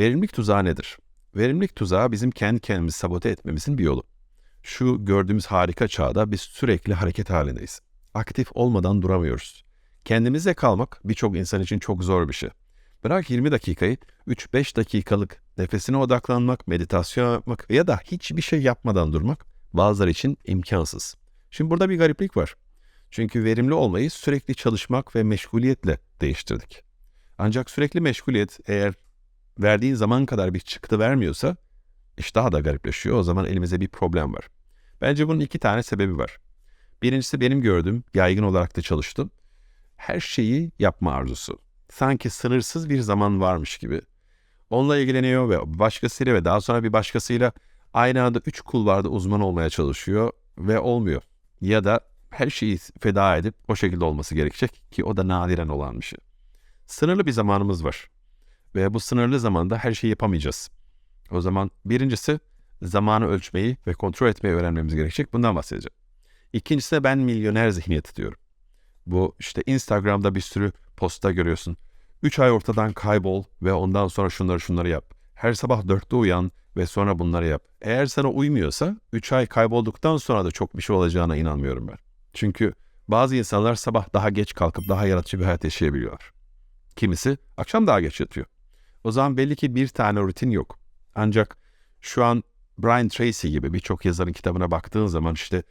Verimlilik tuzağı nedir? Verimlilik tuzağı bizim kendi kendimizi sabote etmemizin bir yolu. Şu gördüğümüz harika çağda biz sürekli hareket halindeyiz. Aktif olmadan duramıyoruz. Kendimizle kalmak birçok insan için çok zor bir şey. Bırak 20 dakikayı 3-5 dakikalık nefesine odaklanmak, meditasyon yapmak ya da hiçbir şey yapmadan durmak bazıları için imkansız. Şimdi burada bir gariplik var. Çünkü verimli olmayı sürekli çalışmak ve meşguliyetle değiştirdik. Ancak sürekli meşguliyet eğer verdiğin zaman kadar bir çıktı vermiyorsa iş daha da garipleşiyor. O zaman elimizde bir problem var. Bence bunun iki tane sebebi var. Birincisi benim gördüğüm, yaygın olarak da çalıştım. Her şeyi yapma arzusu. Sanki sınırsız bir zaman varmış gibi. Onunla ilgileniyor ve başkasıyla ve daha sonra bir başkasıyla aynı anda üç kulvarda uzman olmaya çalışıyor ve olmuyor. Ya da her şeyi feda edip o şekilde olması gerekecek ki o da nadiren olan bir şey. Sınırlı bir zamanımız var ve bu sınırlı zamanda her şeyi yapamayacağız. O zaman birincisi zamanı ölçmeyi ve kontrol etmeyi öğrenmemiz gerekecek. Bundan bahsedeceğim. İkincisi de ben milyoner zihniyeti diyorum. Bu işte Instagram'da bir sürü posta görüyorsun. 3 ay ortadan kaybol ve ondan sonra şunları şunları yap. Her sabah dörtte uyan ve sonra bunları yap. Eğer sana uymuyorsa 3 ay kaybolduktan sonra da çok bir şey olacağına inanmıyorum ben. Çünkü bazı insanlar sabah daha geç kalkıp daha yaratıcı bir hayat yaşayabiliyorlar. Kimisi akşam daha geç yatıyor. O zaman belli ki bir tane rutin yok. Ancak şu an Brian Tracy gibi birçok yazarın kitabına baktığın zaman işte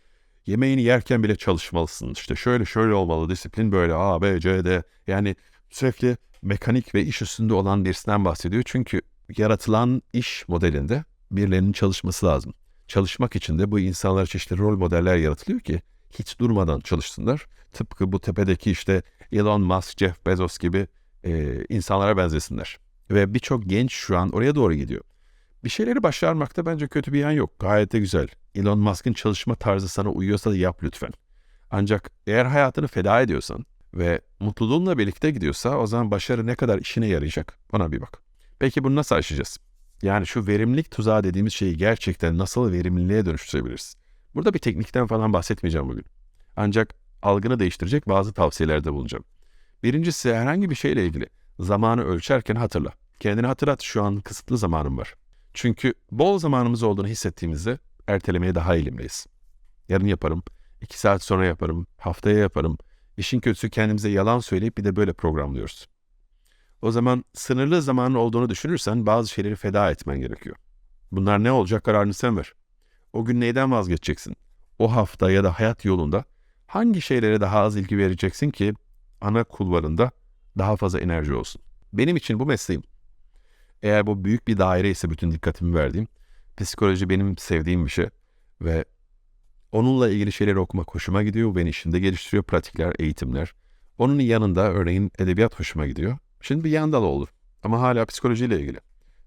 yemeğini yerken bile çalışmalısın. İşte şöyle şöyle olmalı, disiplin böyle A, B, C, D. Yani sürekli mekanik ve iş üstünde olan birisinden bahsediyor. Çünkü yaratılan iş modelinde birilerinin çalışması lazım. Çalışmak için de bu insanlar çeşitli rol modeller yaratılıyor ki hiç durmadan çalışsınlar. Tıpkı bu tepedeki işte Elon Musk, Jeff Bezos gibi e, insanlara benzesinler. Ve birçok genç şu an oraya doğru gidiyor. Bir şeyleri başarmakta bence kötü bir yan yok. Gayet de güzel. Elon Musk'ın çalışma tarzı sana uyuyorsa da yap lütfen. Ancak eğer hayatını feda ediyorsan ve mutluluğunla birlikte gidiyorsa o zaman başarı ne kadar işine yarayacak ona bir bak. Peki bunu nasıl aşacağız? Yani şu verimlilik tuzağı dediğimiz şeyi gerçekten nasıl verimliliğe dönüştürebiliriz? Burada bir teknikten falan bahsetmeyeceğim bugün. Ancak algını değiştirecek bazı tavsiyelerde bulunacağım. Birincisi herhangi bir şeyle ilgili zamanı ölçerken hatırla. Kendini hatırlat şu an kısıtlı zamanım var. Çünkü bol zamanımız olduğunu hissettiğimizde ertelemeye daha eğilimliyiz. Yarın yaparım, iki saat sonra yaparım, haftaya yaparım. İşin kötüsü kendimize yalan söyleyip bir de böyle programlıyoruz. O zaman sınırlı zamanın olduğunu düşünürsen bazı şeyleri feda etmen gerekiyor. Bunlar ne olacak kararını sen ver. O gün neyden vazgeçeceksin? O hafta ya da hayat yolunda hangi şeylere daha az ilgi vereceksin ki ana kulvarında daha fazla enerji olsun? Benim için bu mesleğim. Eğer bu büyük bir daire ise bütün dikkatimi verdiğim, psikoloji benim sevdiğim bir şey ve onunla ilgili şeyleri okumak hoşuma gidiyor. Beni işinde geliştiriyor, pratikler, eğitimler. Onun yanında örneğin edebiyat hoşuma gidiyor. Şimdi bir yan dal olur ama hala psikolojiyle ilgili.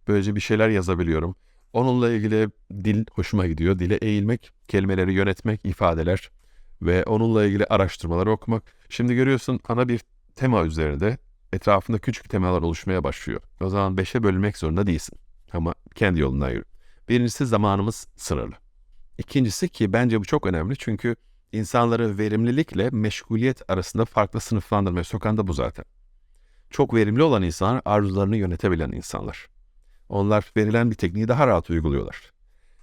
Böylece bir şeyler yazabiliyorum. Onunla ilgili dil hoşuma gidiyor. Dile eğilmek, kelimeleri yönetmek, ifadeler ve onunla ilgili araştırmaları okumak. Şimdi görüyorsun ana bir tema üzerinde etrafında küçük temalar oluşmaya başlıyor. O zaman beşe bölünmek zorunda değilsin. Ama kendi yolundan yürü. Birincisi zamanımız sınırlı. İkincisi ki bence bu çok önemli çünkü insanları verimlilikle meşguliyet arasında farklı sınıflandırmaya sokan da bu zaten. Çok verimli olan insanlar arzularını yönetebilen insanlar. Onlar verilen bir tekniği daha rahat uyguluyorlar.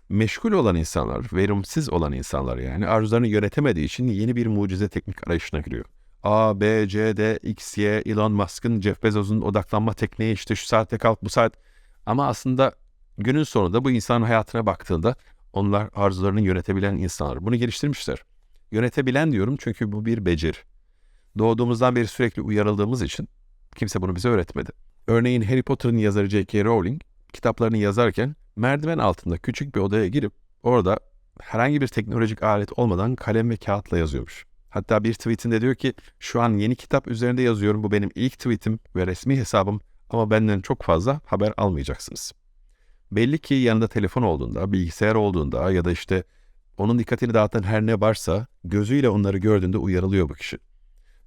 Meşgul olan insanlar, verimsiz olan insanlar yani arzularını yönetemediği için yeni bir mucize teknik arayışına giriyor. A, B, C, D, X, Y, Elon Musk'ın, Jeff Bezos'un odaklanma tekniği işte şu saatte kalk bu saat. Ama aslında günün sonunda bu insanın hayatına baktığında onlar arzularını yönetebilen insanlar. Bunu geliştirmişler. Yönetebilen diyorum çünkü bu bir beceri. Doğduğumuzdan beri sürekli uyarıldığımız için kimse bunu bize öğretmedi. Örneğin Harry Potter'ın yazarı J.K. Rowling kitaplarını yazarken merdiven altında küçük bir odaya girip orada herhangi bir teknolojik alet olmadan kalem ve kağıtla yazıyormuş. Hatta bir tweetinde diyor ki şu an yeni kitap üzerinde yazıyorum. Bu benim ilk tweetim ve resmi hesabım ama benden çok fazla haber almayacaksınız. Belli ki yanında telefon olduğunda, bilgisayar olduğunda ya da işte onun dikkatini dağıtan her ne varsa gözüyle onları gördüğünde uyarılıyor bu kişi.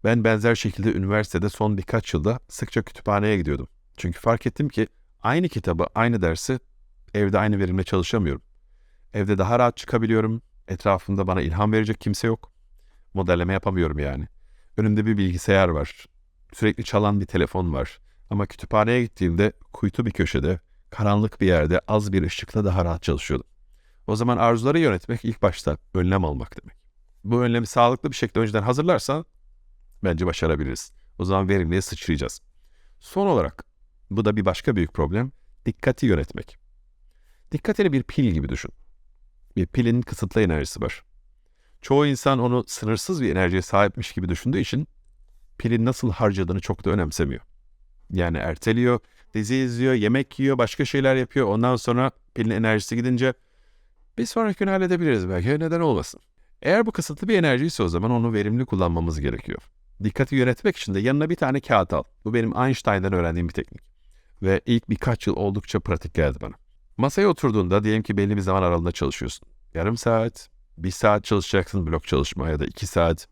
Ben benzer şekilde üniversitede son birkaç yılda sıkça kütüphaneye gidiyordum. Çünkü fark ettim ki aynı kitabı, aynı dersi evde aynı verimle çalışamıyorum. Evde daha rahat çıkabiliyorum. Etrafımda bana ilham verecek kimse yok. Modelleme yapamıyorum yani. Önümde bir bilgisayar var. Sürekli çalan bir telefon var. Ama kütüphaneye gittiğimde kuytu bir köşede karanlık bir yerde az bir ışıkla daha rahat çalışıyordum. O zaman arzuları yönetmek ilk başta önlem almak demek. Bu önlemi sağlıklı bir şekilde önceden hazırlarsan bence başarabiliriz. O zaman verimliğe sıçrayacağız. Son olarak bu da bir başka büyük problem. Dikkati yönetmek. Dikkatini bir pil gibi düşün. Bir pilin kısıtlı enerjisi var. Çoğu insan onu sınırsız bir enerjiye sahipmiş gibi düşündüğü için pilin nasıl harcadığını çok da önemsemiyor. Yani erteliyor, dizi izliyor, yemek yiyor, başka şeyler yapıyor. Ondan sonra pilin enerjisi gidince bir sonraki gün halledebiliriz belki. Neden olmasın? Eğer bu kısıtlı bir enerjiyse o zaman onu verimli kullanmamız gerekiyor. Dikkati yönetmek için de yanına bir tane kağıt al. Bu benim Einstein'dan öğrendiğim bir teknik. Ve ilk birkaç yıl oldukça pratik geldi bana. Masaya oturduğunda diyelim ki belli bir zaman aralığında çalışıyorsun. Yarım saat, bir saat çalışacaksın blok çalışma ya da iki saat.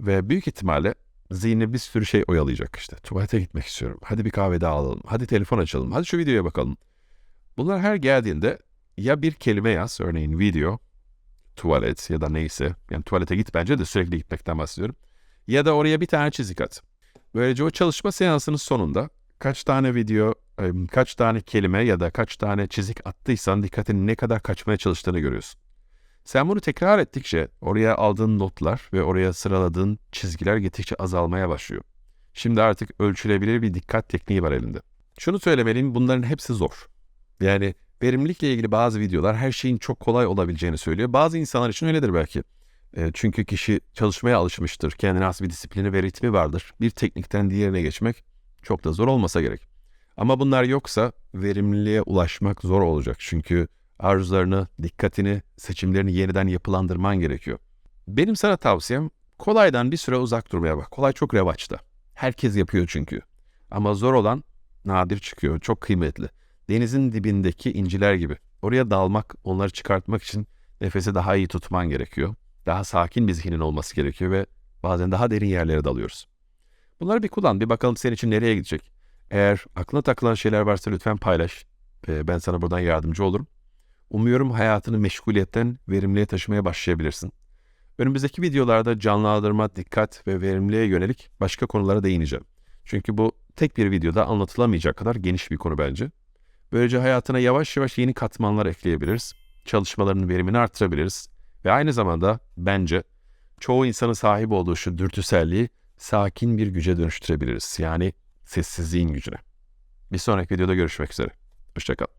Ve büyük ihtimalle zihni bir sürü şey oyalayacak işte. Tuvalete gitmek istiyorum. Hadi bir kahve daha alalım. Hadi telefon açalım. Hadi şu videoya bakalım. Bunlar her geldiğinde ya bir kelime yaz, örneğin video, tuvalet ya da neyse. Yani tuvalete git bence de sürekli gitmekten bahsediyorum. Ya da oraya bir tane çizik at. Böylece o çalışma seansının sonunda kaç tane video, kaç tane kelime ya da kaç tane çizik attıysan dikkatinin ne kadar kaçmaya çalıştığını görüyorsun. Sen bunu tekrar ettikçe oraya aldığın notlar ve oraya sıraladığın çizgiler gittikçe azalmaya başlıyor. Şimdi artık ölçülebilir bir dikkat tekniği var elinde. Şunu söylemeliyim bunların hepsi zor. Yani verimlilikle ilgili bazı videolar her şeyin çok kolay olabileceğini söylüyor. Bazı insanlar için öyledir belki. E, çünkü kişi çalışmaya alışmıştır. Kendine has bir disiplini ve ritmi vardır. Bir teknikten diğerine geçmek çok da zor olmasa gerek. Ama bunlar yoksa verimliliğe ulaşmak zor olacak. Çünkü arzularını, dikkatini, seçimlerini yeniden yapılandırman gerekiyor. Benim sana tavsiyem kolaydan bir süre uzak durmaya bak. Kolay çok revaçta. Herkes yapıyor çünkü. Ama zor olan nadir çıkıyor. Çok kıymetli. Denizin dibindeki inciler gibi. Oraya dalmak, onları çıkartmak için nefesi daha iyi tutman gerekiyor. Daha sakin bir zihnin olması gerekiyor ve bazen daha derin yerlere dalıyoruz. Bunları bir kullan, bir bakalım senin için nereye gidecek. Eğer aklına takılan şeyler varsa lütfen paylaş. Ee, Ben sana buradan yardımcı olurum. Umuyorum hayatını meşguliyetten verimliğe taşımaya başlayabilirsin. Önümüzdeki videolarda canlandırma, dikkat ve verimliliğe yönelik başka konulara değineceğim. Çünkü bu tek bir videoda anlatılamayacak kadar geniş bir konu bence. Böylece hayatına yavaş yavaş yeni katmanlar ekleyebiliriz. Çalışmalarının verimini arttırabiliriz. Ve aynı zamanda bence çoğu insanın sahip olduğu şu dürtüselliği sakin bir güce dönüştürebiliriz. Yani sessizliğin gücüne. Bir sonraki videoda görüşmek üzere. Hoşçakal.